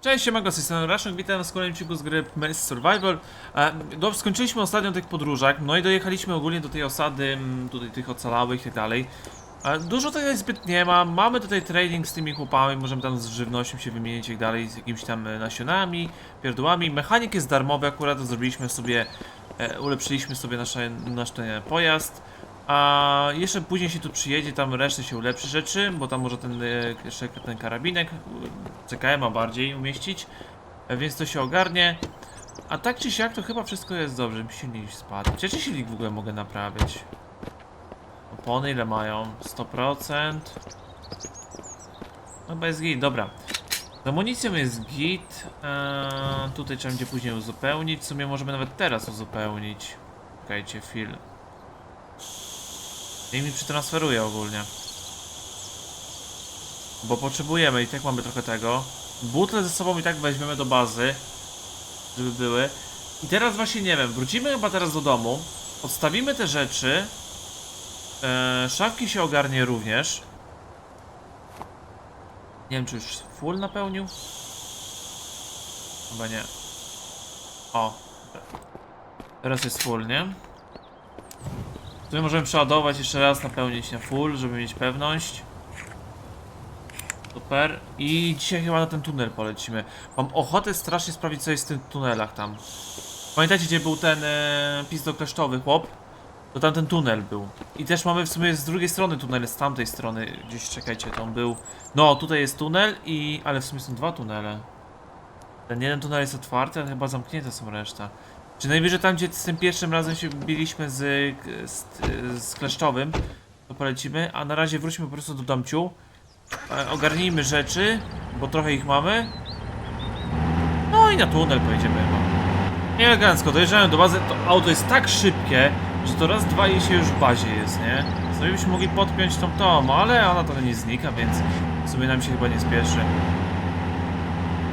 Cześć, siemego, z tej strony witam w kolejnym odcinku z gry Maze Survival. E, skończyliśmy ostatnio tych podróżach, no i dojechaliśmy ogólnie do tej osady, tutaj tych ocalałych i tak dalej. E, dużo tutaj zbyt nie ma, mamy tutaj trading z tymi chłopami, możemy tam z żywnością się wymienić i tak dalej, z jakimiś tam nasionami, pierdółami. Mechanik jest darmowy, akurat zrobiliśmy sobie, e, ulepszyliśmy sobie nasze, nasz ten pojazd. A jeszcze później się tu przyjedzie, tam resztę się ulepszy rzeczy, bo tam może ten, e, jeszcze ten karabinek, CKM a bardziej umieścić, e, więc to się ogarnie. A tak czy siak to chyba wszystko jest dobrze, mi silnik spadł. Czy silnik w ogóle mogę naprawiać? Opony ile mają? 100%? Chyba jest git, dobra. Z amunicją jest git, eee, tutaj trzeba będzie później uzupełnić, w sumie możemy nawet teraz uzupełnić. Czekajcie, chwilę. I mi przetransferuje ogólnie. Bo potrzebujemy i tak mamy trochę tego. Butle ze sobą i tak weźmiemy do bazy. Żeby były. I teraz właśnie nie wiem, wrócimy chyba teraz do domu. Odstawimy te rzeczy. Eee, szafki się ogarnie również. Nie wiem, czy już full napełnił? Chyba nie. O. Teraz jest full, nie? Tu możemy przeładować jeszcze raz, napełnić na full, żeby mieć pewność. Super. I dzisiaj chyba na ten tunel polecimy. Mam ochotę strasznie sprawdzić, co jest w tych tunelach tam. Pamiętacie, gdzie był ten e, pizdokleszczowy chłop? To tam ten tunel był. I też mamy w sumie z drugiej strony tunel, z tamtej strony. Gdzieś, czekajcie, tam był. No, tutaj jest tunel i... Ale w sumie są dwa tunele. Ten jeden tunel jest otwarty, ale chyba zamknięte są reszta. Czy najwyżej tam, gdzie z tym pierwszym razem się biliśmy z, z, z kleszczowym, to polecimy, a na razie wróćmy po prostu do domciu. E, ogarnijmy rzeczy, bo trochę ich mamy. No i na tunel pojedziemy chyba. Elegancko, dojeżdżają do bazy, to auto jest tak szybkie, że to raz, dwa i się już w bazie jest, nie? Sobie byśmy mogli podpiąć tą tą, ale ona trochę nie znika, więc w sumie nam się chyba nie spieszy.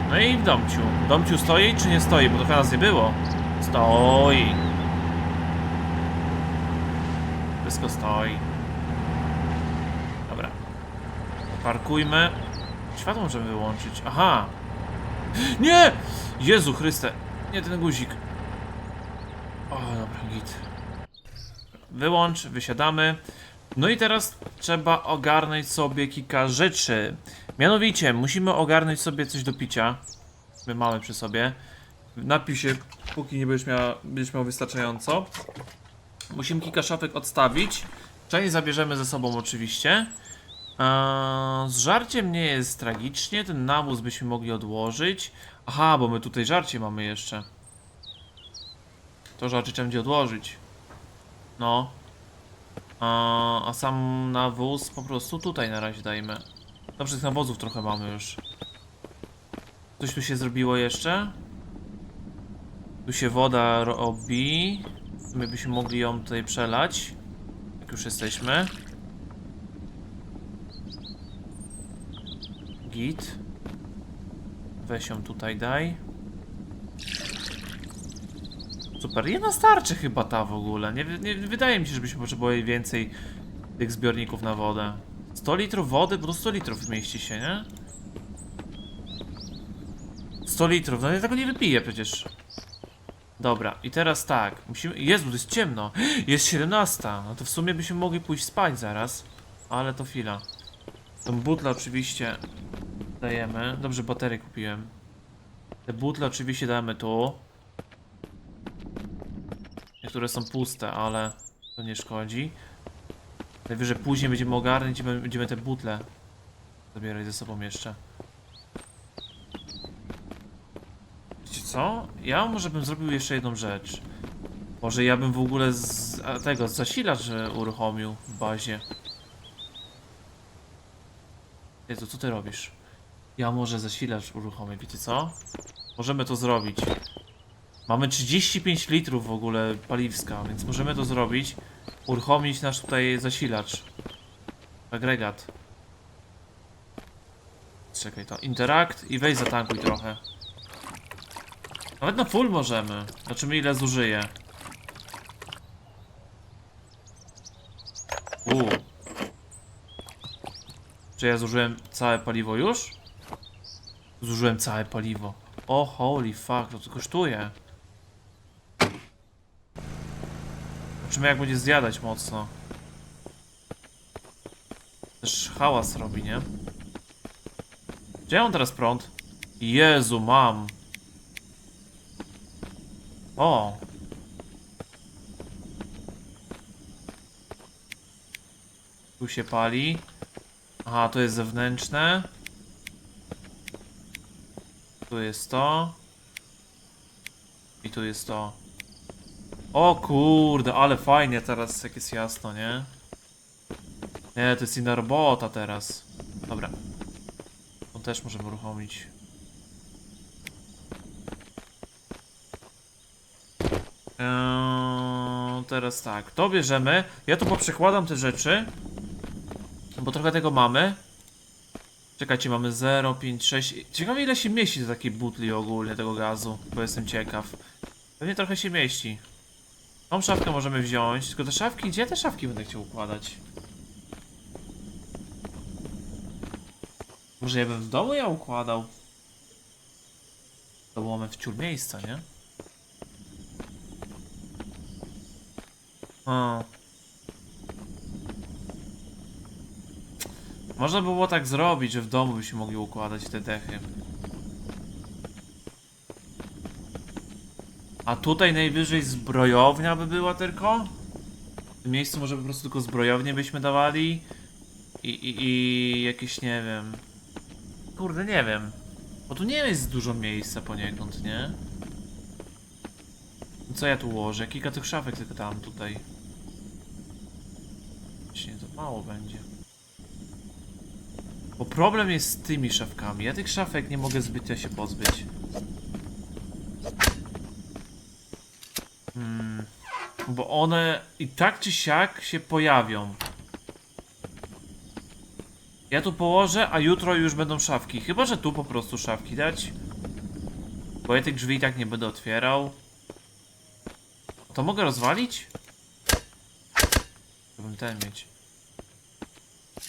No i w domciu. Domciu stoi czy nie stoi, bo to nas nie było. Stoi. Wszystko stoi. Dobra. Parkujmy. Światło możemy wyłączyć. Aha! Nie! Jezu Chryste! Nie ten guzik. O, dobra, git. Wyłącz, wysiadamy. No i teraz trzeba ogarnąć sobie kilka rzeczy. Mianowicie, musimy ogarnąć sobie coś do picia. My mamy przy sobie. Napij się, póki nie będziesz, miała, będziesz miał wystarczająco. Musimy kilka szafek odstawić. Część zabierzemy ze sobą oczywiście. Eee, z żarciem nie jest tragicznie. Ten nawóz byśmy mogli odłożyć. Aha, bo my tutaj żarcie mamy jeszcze. To żarcie trzeba będzie odłożyć. No. A, a sam nawóz po prostu tutaj na razie dajmy. Dobrze, tych nawozów trochę mamy już. Coś tu się zrobiło jeszcze? Tu się woda robi. My byśmy mogli ją tutaj przelać. Jak już jesteśmy. Git. Weź ją tutaj daj. Super, jedna starczy chyba ta w ogóle. Nie, nie wydaje mi się, żebyśmy potrzebowali więcej tych zbiorników na wodę. 100 litrów wody, bo to 100 litrów mieści się, nie? 100 litrów, no ja tego nie wypiję przecież. Dobra, i teraz tak, musimy... Jezu, to jest ciemno. Jest 17, no to w sumie byśmy mogli pójść spać zaraz. Ale to chwila. Tą butlę oczywiście dajemy. Dobrze, baterię kupiłem. Te butle oczywiście damy tu. Niektóre są puste, ale to nie szkodzi. Najwyżej później będziemy ogarniać i będziemy te butle zabierać ze sobą jeszcze. Wiecie co? Ja może bym zrobił jeszcze jedną rzecz. Może ja bym w ogóle z tego zasilacz uruchomił w bazie. Jezu, co ty robisz? Ja może zasilacz uruchomię, wiecie co? Możemy to zrobić. Mamy 35 litrów w ogóle paliwska, więc możemy to zrobić. Uruchomić nasz tutaj zasilacz. Agregat. Czekaj to. Interact i weź zatankuj trochę. Nawet na full możemy. Zobaczymy ile zużyje. Uuu. Czy ja zużyłem całe paliwo już? Zużyłem całe paliwo. O, holy fuck, to to kosztuje. Zobaczymy jak będzie zjadać mocno. Też hałas robi, nie? Gdzie mam teraz prąd? Jezu, mam. O. Tu się pali. Aha, to jest zewnętrzne. Tu jest to. I tu jest to. O kurde, ale fajnie teraz, jak jest jasno, nie? Nie, to jest inna robota teraz. Dobra. To też możemy uruchomić. Teraz tak, to bierzemy. Ja tu poprzekładam te rzeczy. Bo trochę tego mamy. Czekajcie, mamy 0, 5, 6. Ciekawe ile się mieści do takiej butli ogólnie tego gazu, bo jestem ciekaw. Pewnie trochę się mieści. Tą szafkę możemy wziąć, tylko te szafki, gdzie ja te szafki będę chciał układać? Może ja bym w domu ja układał? To było mamy wciul miejsca, nie? O. Można by było tak zrobić, że w domu byśmy mogli układać te dechy. A tutaj najwyżej zbrojownia by była tylko? W tym miejscu może po prostu tylko zbrojownię byśmy dawali? I, i, i jakieś, nie wiem... Kurde, nie wiem. Bo tu nie jest dużo miejsca poniekąd, nie? Co ja tu ułożę? Kilka tych szafek tylko tam tutaj. Mało będzie. Bo problem jest z tymi szafkami. Ja tych szafek nie mogę zbytnio się pozbyć. Hmm. Bo one i tak czy siak się pojawią. Ja tu położę, a jutro już będą szafki. Chyba, że tu po prostu szafki dać. Bo ja tych drzwi i tak nie będę otwierał. To mogę rozwalić? Chciałbym ten mieć.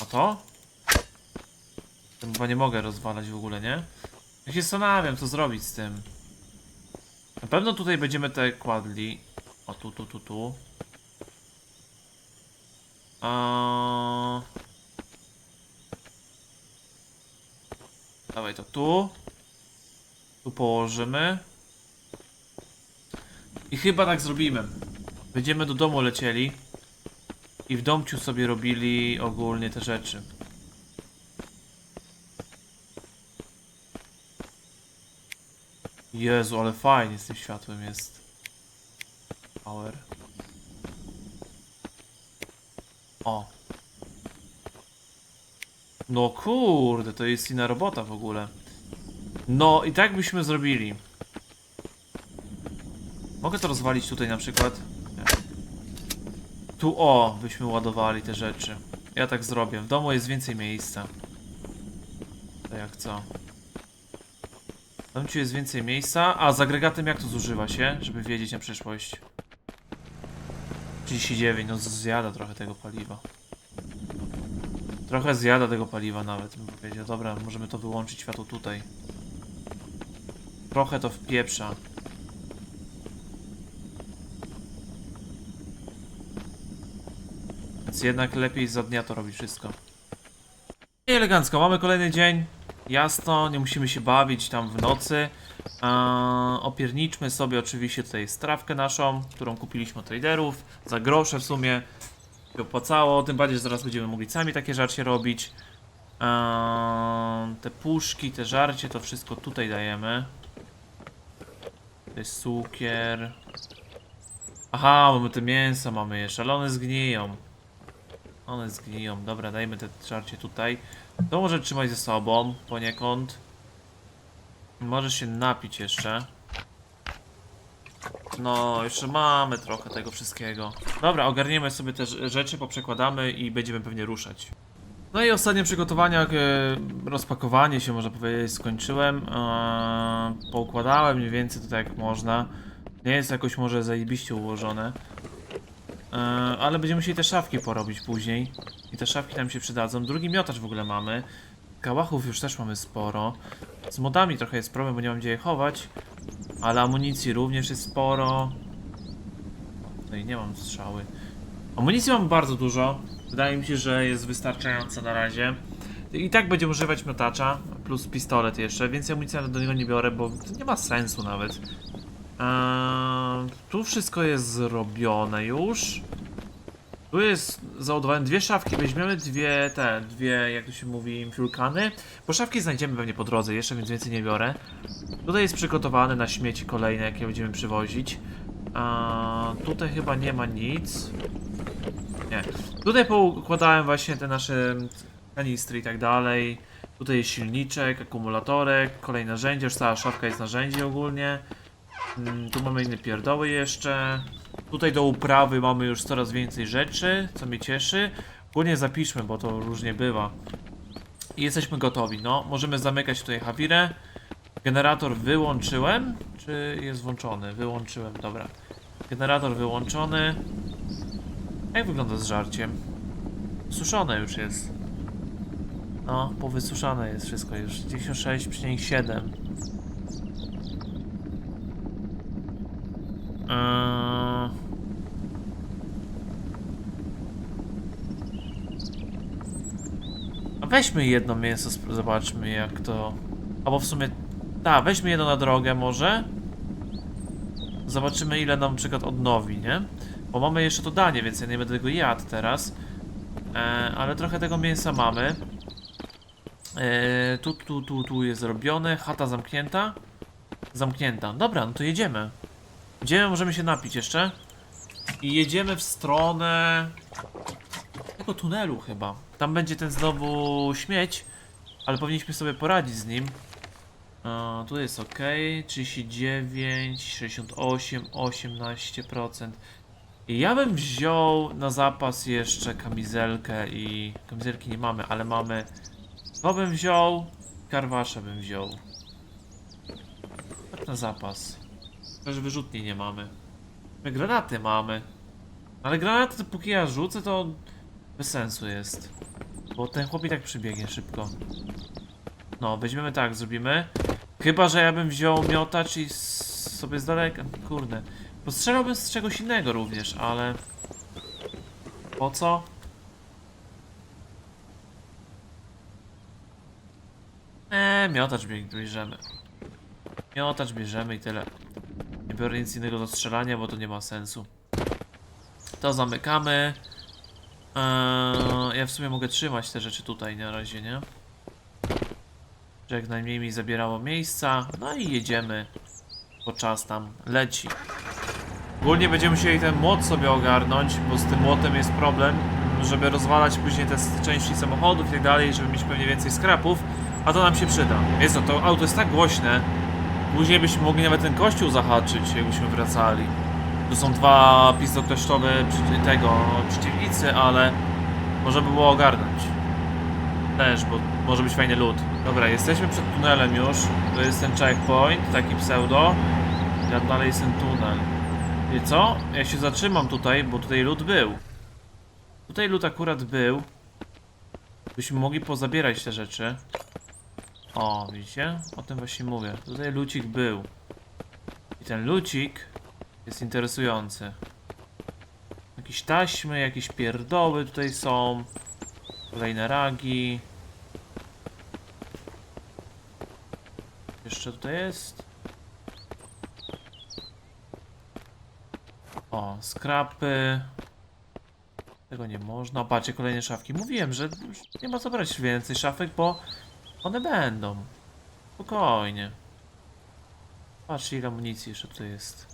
A to? Chyba nie mogę rozwalać w ogóle, nie? Ja się zastanawiam, co zrobić z tym. Na pewno tutaj będziemy te kładli. O, tu, tu, tu, tu. A... Dawaj to tu. Tu położymy. I chyba tak zrobimy. Będziemy do domu lecieli. I w domciu sobie robili ogólnie te rzeczy. Jezu, ale fajnie z tym światłem jest. Power. O. No kurde, to jest inna robota w ogóle. No i tak byśmy zrobili. Mogę to rozwalić tutaj na przykład. Tu o, byśmy ładowali te rzeczy. Ja tak zrobię. W domu jest więcej miejsca. To jak co? W domciu jest więcej miejsca. A z agregatem jak to zużywa się, żeby wiedzieć na przyszłość? 39, no zjada trochę tego paliwa. Trochę zjada tego paliwa nawet, bym powiedział. Dobra, możemy to wyłączyć światło tutaj. Trochę to wpieprza. Więc jednak lepiej za dnia to robić wszystko. I elegancko, mamy kolejny dzień. Jasno, nie musimy się bawić tam w nocy. Eee, opierniczmy sobie oczywiście tutaj strawkę naszą, którą kupiliśmy od traderów. Za grosze w sumie się opłacało, tym bardziej, że zaraz będziemy mogli sami takie żarcie robić. Eee, te puszki, te żarcie, to wszystko tutaj dajemy. To jest cukier. Aha, mamy te mięsa, mamy jeszcze, ale one zgniją. One zgniją, dobra, dajmy te żarcie tutaj. To może trzymać ze sobą poniekąd. Możesz się napić jeszcze. No, jeszcze mamy trochę tego wszystkiego. Dobra, ogarniemy sobie te rz- rzeczy, poprzekładamy i będziemy pewnie ruszać. No i ostatnie przygotowania, e, rozpakowanie się można powiedzieć skończyłem. E, poukładałem mniej więcej to tak jak można. Nie jest jakoś może zajebiście ułożone. E, ale będziemy musieli te szafki porobić później. I te szafki nam się przydadzą. Drugi miotacz w ogóle mamy. Kałachów już też mamy sporo. Z modami trochę jest problem, bo nie mam gdzie je chować. Ale amunicji również jest sporo. Tutaj nie mam strzały. Amunicji mam bardzo dużo. Wydaje mi się, że jest wystarczająca na razie. I tak będziemy używać miotacza, plus pistolet jeszcze. Więcej amunicji do niego nie biorę, bo to nie ma sensu nawet. Eee, tu wszystko jest zrobione już. Tu jest, załadowałem dwie szafki, weźmiemy dwie, te, dwie, jak to się mówi, fiulkany. Bo szafki znajdziemy pewnie po drodze jeszcze, więc więcej nie biorę. Tutaj jest przygotowane na śmieci kolejne, jakie będziemy przywozić. A tutaj chyba nie ma nic. Nie. Tutaj poukładałem właśnie te nasze kanistry i tak dalej. Tutaj jest silniczek, akumulatorek, kolejne narzędzie, już cała szafka jest narzędzi ogólnie. Mm, Tu mamy inne pierdoły jeszcze. Tutaj do uprawy mamy już coraz więcej rzeczy, co mnie cieszy. Ogólnie zapiszmy, bo to różnie bywa. I jesteśmy gotowi, no. Możemy zamykać tutaj hawirę. Generator wyłączyłem, czy jest włączony? Wyłączyłem, dobra. Generator wyłączony. Jak wygląda z żarciem? Suszone już jest. No, powysuszane jest wszystko już. 96,7. Eee... A weźmy jedno mięso, zobaczmy jak to... Albo w sumie... Tak, weźmy jedno na drogę może. Zobaczymy ile nam na przykład odnowi, nie? Bo mamy jeszcze to danie, więc ja nie będę tego jadł teraz. E, ale trochę tego mięsa mamy. E, tu, tu, tu, tu jest zrobione. Chata zamknięta. Zamknięta. Dobra, no to jedziemy. Jedziemy, możemy się napić jeszcze. I jedziemy w stronę tego tunelu chyba. Tam będzie ten znowu śmieć, ale powinniśmy sobie poradzić z nim. E, tu jest ok. 39, 68, 18%. I ja bym wziął na zapas jeszcze kamizelkę i... Kamizelki nie mamy, ale mamy... To bym wziął. Karwasze bym wziął. Tak na zapas. Też wyrzutni nie mamy. My granaty mamy. Ale granaty póki ja rzucę to bez sensu jest. Bo ten chłop i tak przybiegnie szybko. No, weźmiemy tak, zrobimy. Chyba, że ja bym wziął miotacz i sobie z daleka. Kurde. Postrzelałbym z czegoś innego również, ale... Po co? Eee, miotacz bie- bierzemy. Miotacz bierzemy i tyle. Biorę nic innego do strzelania, bo to nie ma sensu. To zamykamy. Eee, ja w sumie mogę trzymać te rzeczy tutaj na razie, nie? Że jak najmniej mi zabierało miejsca. No i jedziemy. Bo czas tam leci. Ogólnie będziemy musieli ten młot sobie ogarnąć, bo z tym młotem jest problem, żeby rozwalać później te części samochodów i tak dalej, żeby mieć pewnie więcej skrapów, a to nam się przyda. Jest to, to auto jest tak głośne, później byśmy mogli nawet ten kościół zahaczyć, jakbyśmy wracali. Tu są dwa pistokleszczowe tego, przeciwnicy, ale można by było ogarnąć. Też, bo może być fajny lód. Dobra, jesteśmy przed tunelem już. To jest ten checkpoint, taki pseudo. Ja dalej jest ten tunel. I co? Ja się zatrzymam tutaj, bo tutaj lód był. Tutaj lód akurat był. Byśmy mogli pozabierać te rzeczy. O, widzicie? O tym właśnie mówię. Tutaj lucik był. I ten lucik jest interesujący. Jakieś taśmy, jakieś pierdoły tutaj są. Kolejne ragi. Jeszcze tutaj jest. O, skrapy. Tego nie można. Patrzcie, kolejne szafki. Mówiłem, że nie ma co brać więcej szafek, bo one będą. Spokojnie. Patrzcie, ile amunicji jeszcze tutaj jest.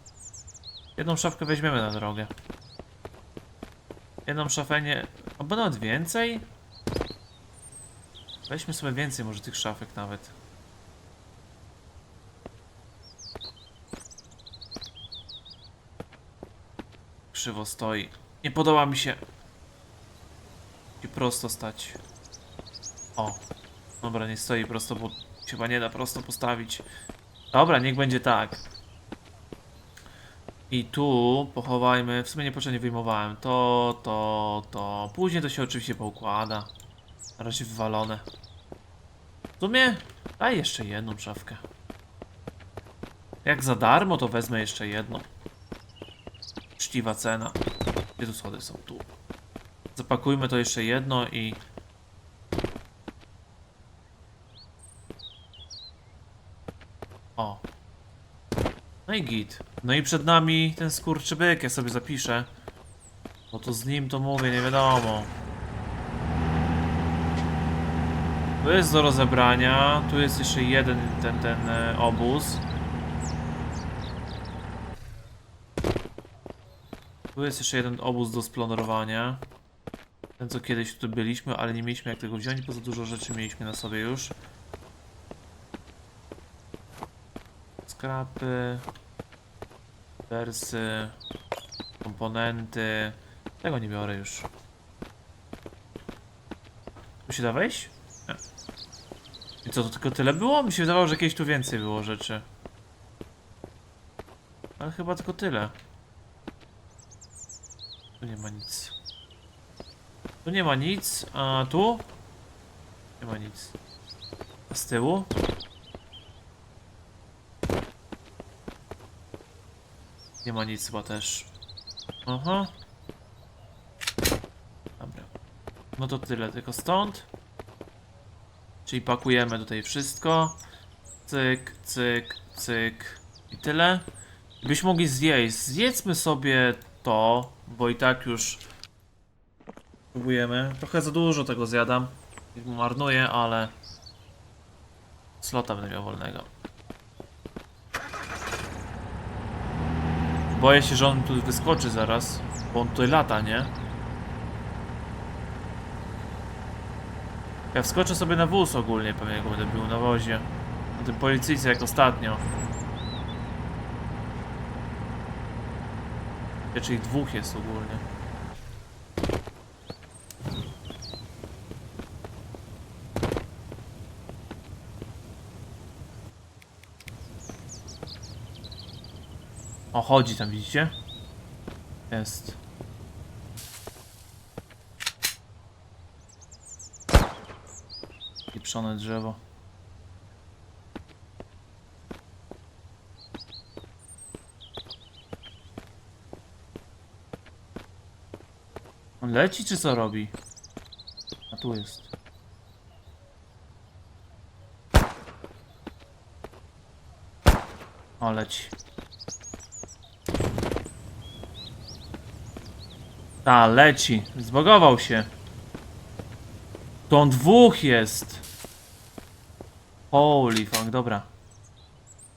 Jedną szafkę weźmiemy na drogę. Jedną szafę nie... Albo nawet więcej? Weźmy sobie więcej może tych szafek nawet. Krzywo stoi. Nie podoba mi się. I prosto stać. O. Dobra, nie stoi prosto, bo chyba nie da prosto postawić. Dobra, niech będzie tak. I tu pochowajmy. W sumie niepotrzebnie wyjmowałem. To, to, to. Później to się oczywiście poukłada. Na razie wywalone. sumie daj jeszcze jedną szafkę. Jak za darmo, to wezmę jeszcze jedną. Czciwa cena. Gdzie tu schody są? Tu. Zapakujmy to jeszcze jedno i... No i git. No i przed nami ten skurczybyk, ja sobie zapiszę. Bo to z nim to mówię, nie wiadomo. Tu jest do rozebrania, tu jest jeszcze jeden ten, ten e, obóz. Tu jest jeszcze jeden obóz do splądrowania. Ten co kiedyś tu byliśmy, ale nie mieliśmy jak tego wziąć, bo za dużo rzeczy mieliśmy na sobie już. Skrapy. Wersy. Komponenty. Tego nie biorę już. Tu się da wejść? Nie. I co, to tylko tyle było? Mi się wydawało, że kiedyś tu więcej było rzeczy. Ale chyba tylko tyle. Tu nie ma nic. Tu nie ma nic, a tu? Nie ma nic. A z tyłu? Nie ma nic chyba też. Aha. Dobra. No to tyle, tylko stąd. Czyli pakujemy tutaj wszystko. Cyk, cyk, cyk. I tyle. Byśmy mogli zjeść. Zjedzmy sobie to, bo i tak już próbujemy. Trochę za dużo tego zjadam. Marnuję, ale slota będę miał wolnego. Boję się, że on tu wyskoczy zaraz, bo on tutaj lata, nie? Ja wskoczę sobie na wóz ogólnie, pewnie jak będę był na wozie. Na tym policyjce jak ostatnio. Ja, Czyli dwóch jest ogólnie. O, chodzi tam, widzicie? Jest. Pieprzone drzewo. On leci czy co robi? A tu jest. O, leci. Ta, leci. Zbogował się. On dwóch jest. Holy fuck, dobra.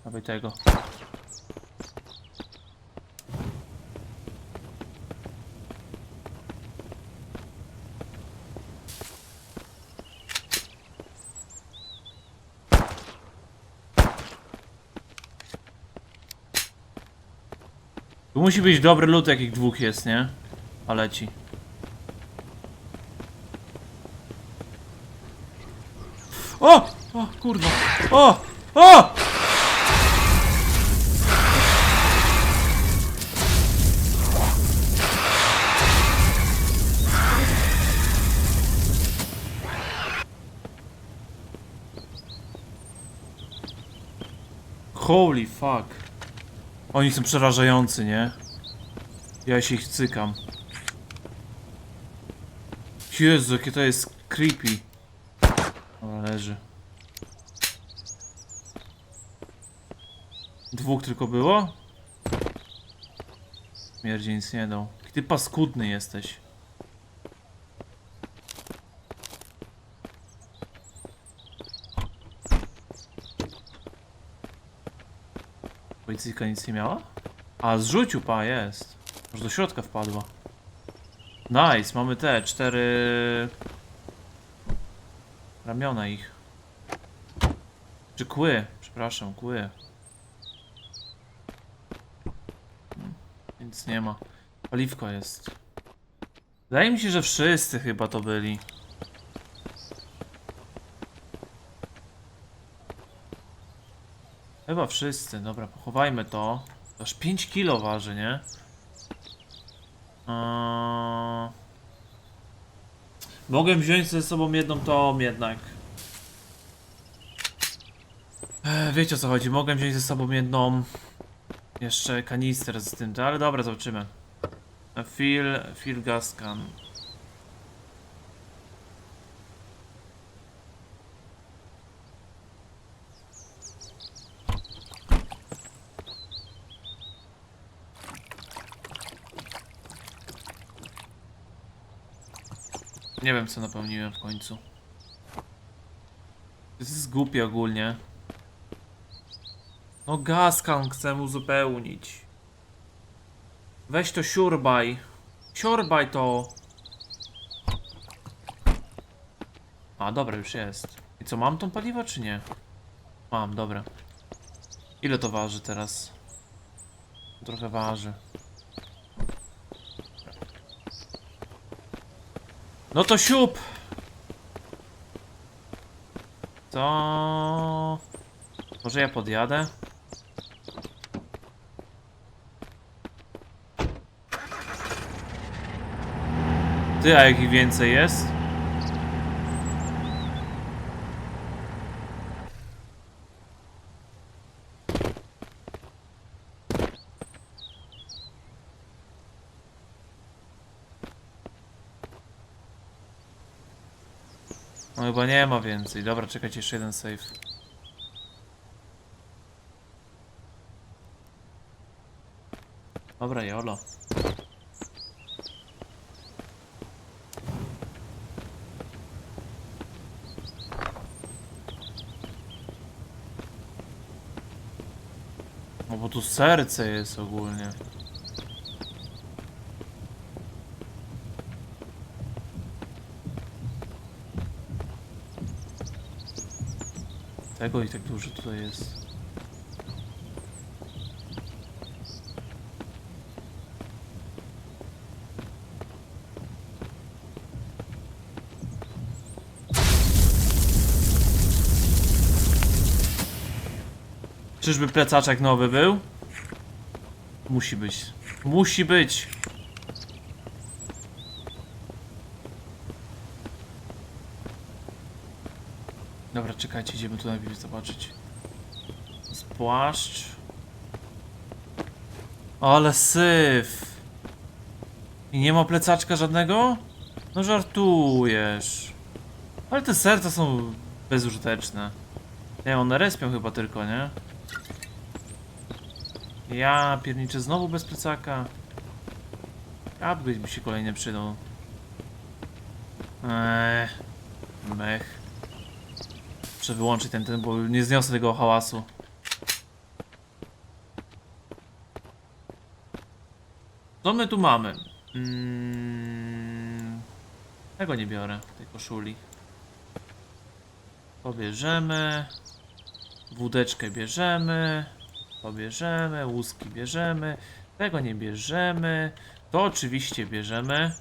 Dawaj tego. Tu musi być dobry lód, jak ich dwóch jest, nie? A leci. O! O, kurwa. O! O! Holy fuck. Oni są przerażający, nie? Ja się ich cykam. Jezu, jakie to jest creepy. Dobra, leży. Dwóch tylko było? Śmierdzi nic nie dał. Ty paskudny jesteś. Policyjka nic nie miała? A, zrzucił pa, jest. Może do środka wpadła. Nice, mamy te cztery ramiona ich. Czy kły? Przepraszam, kły. Hmm, Nic nie ma. Paliwko jest. Wydaje mi się, że wszyscy chyba to byli. Chyba wszyscy. Dobra, pochowajmy. To Aż 5 kilo waży, nie? Eee... Mogłem wziąć ze sobą jedną tą jednak. E, wiecie o co chodzi, mogę wziąć ze sobą jedną jeszcze kanister z tym, ale dobra, zobaczymy. A Fill, fill gas can. Nie wiem co napełniłem w końcu. To jest głupie ogólnie. No gaskan chcę uzupełnić. Weź to siurbaj. Siurbaj to. A dobra, już jest. I co, mam tą paliwo czy nie? Mam, dobra. Ile to waży teraz? Trochę waży. No to siup! To... Może ja podjadę? Ty, a jak ich więcej jest? No chyba nie ma więcej. Dobra, czekajcie, jeszcze jeden save. Dobra, jolo. No bo tu serce jest ogólnie. Tego i tak dużo tutaj jest. Czyżby plecaczek nowy był? Musi być. Musi być. Dobra, czekajcie, idziemy tu najpierw zobaczyć. Z płaszcz. Ale syf. I nie ma plecaczka żadnego? No żartujesz. Ale te serca są bezużyteczne. Nie, one respią chyba tylko, nie? Ja pierniczę znowu bez plecaka. Upgrade mi się kolejny przydał. Eee, mech. Muszę wyłączyć ten, ten, bo nie zniosę tego hałasu. Co my tu mamy? Mm, tego nie biorę, tej koszuli. Pobierzemy. Wódeczkę bierzemy. Pobierzemy, łuski bierzemy. Tego nie bierzemy. To oczywiście bierzemy.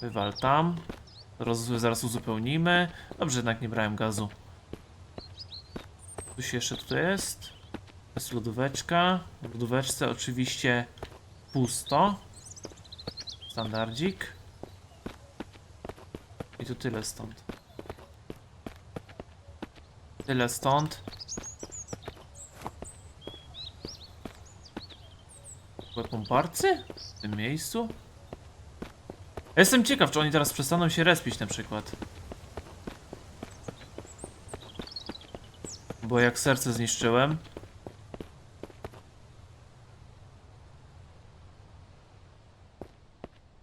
Wywal tam. Roz, zaraz uzupełnimy. Dobrze, jednak nie brałem gazu. Coś jeszcze tutaj jest. Jest lodóweczka. W lodóweczce oczywiście pusto. Standardzik. I to tyle stąd. Tyle stąd. Pomparcy? W tym miejscu? Jestem ciekaw, czy oni teraz przestaną się respić na przykład. Bo jak serce zniszczyłem.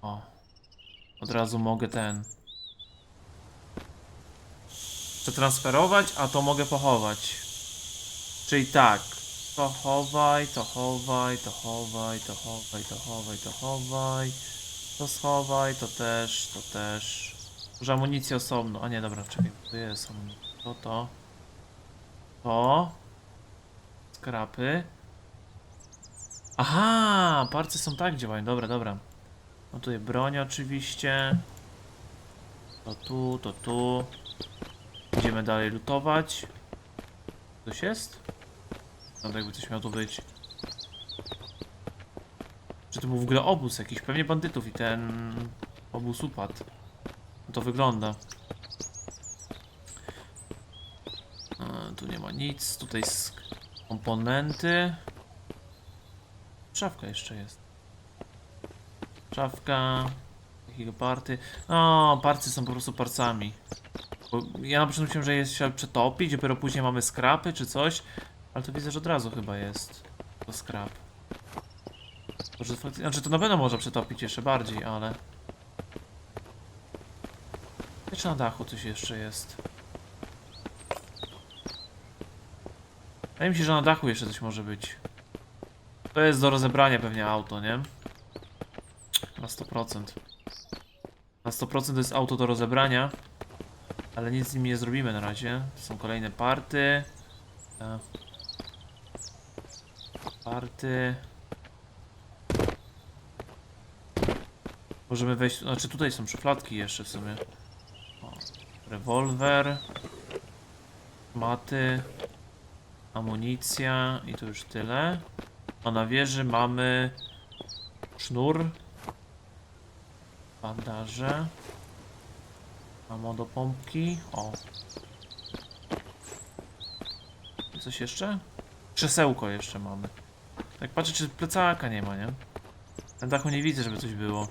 O. Od razu mogę ten. Przetransferować, a to mogę pochować. Czyli tak. To chowaj, to chowaj, to chowaj, to chowaj, to chowaj, to chowaj. To schowaj, to też, to też. Może amunicję osobno. A nie, dobra, czekaj, tu jest amunicja. To, to. To. Skrapy. Aha, parcy są tak działają, dobra, dobra. No tutaj broń oczywiście. To tu, to tu. Idziemy dalej lutować. Coś jest? No jakby coś miało tu być. Czy to był w ogóle obóz jakiś? Pewnie bandytów i ten obóz upadł. No to wygląda. E, tu nie ma nic. Tutaj komponenty. Szafka jeszcze jest. Szafka. Takiego party. O, parcy są po prostu parcami. Bo ja na początku myślałem, że jest się przetopić, dopiero później mamy skrapy czy coś. Ale to widzę, że od razu chyba jest. To skrap. Może. Znaczy to na pewno można przetopić jeszcze bardziej, ale... Jeszcze na dachu coś jeszcze jest. Wydaje mi się, że na dachu jeszcze coś może być. To jest do rozebrania pewnie auto, nie? Na 100%. Na 100% to jest auto do rozebrania. Ale nic z nim nie zrobimy na razie. Są kolejne party. E. Party. Możemy wejść, znaczy tutaj są szufladki jeszcze w sumie. O, rewolwer. Maty. Amunicja i to już tyle. A na wieży mamy sznur. Bandaże. Mam do pompki. O. Coś jeszcze? Krzesełko jeszcze mamy. Tak patrzę, czy plecaka nie ma, nie? Na dachu nie widzę, żeby coś było.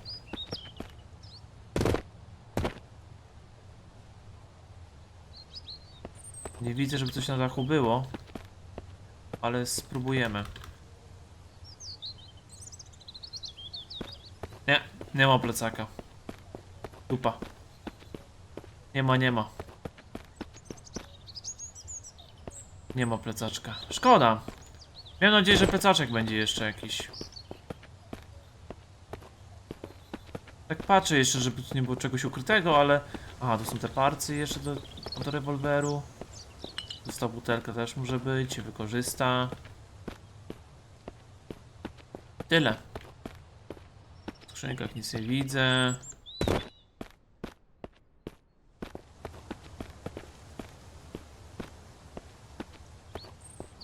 Nie widzę, żeby coś na dachu było. Ale spróbujemy. Nie, nie ma plecaka. Dupa. Nie ma, nie ma. Nie ma plecaczka. Szkoda. Miałem nadzieję, że plecaczek będzie jeszcze jakiś. Tak patrzę jeszcze, żeby tu nie było czegoś ukrytego, ale... Aha, tu są te parcy jeszcze do, do rewolweru. Tu ta butelka też może być, wykorzysta. Tyle. W skrzynkach nic nie widzę.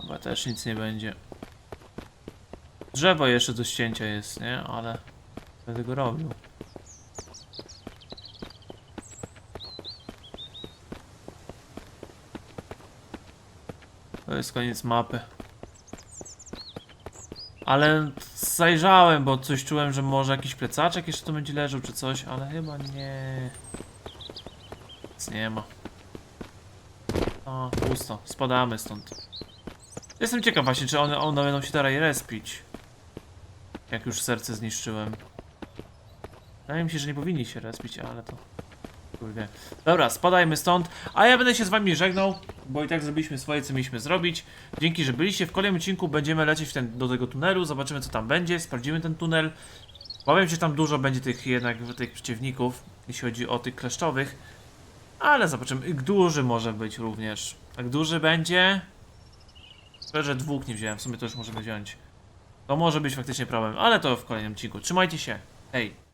Chyba też nic nie będzie. Drzewo jeszcze do ścięcia jest, nie? Ale będę go robił. To jest koniec mapy. Ale zajrzałem, bo coś czułem, że może jakiś plecaczek jeszcze tu będzie leżał czy coś, ale chyba nie. Nic nie ma. O, pusto. Spadamy stąd. Jestem ciekaw właśnie, czy one, one będą się dalej respić. Jak już serce zniszczyłem. Wydaje mi się, że nie powinni się respić, ale to... Kurde. Dobra, spadajmy stąd, a ja będę się z wami żegnał, bo i tak zrobiliśmy swoje, co mieliśmy zrobić. Dzięki, że byliście. W kolejnym odcinku będziemy lecieć ten, do tego tunelu, zobaczymy co tam będzie, sprawdzimy ten tunel. Powiem, że tam dużo będzie tych jednak tych przeciwników, jeśli chodzi o tych kleszczowych. Ale zobaczymy, duży może być również. Jak duży będzie... Że dwóch nie wziąłem, w sumie to już możemy wziąć. To może być faktycznie problem, ale to w kolejnym odcinku. Trzymajcie się, hej!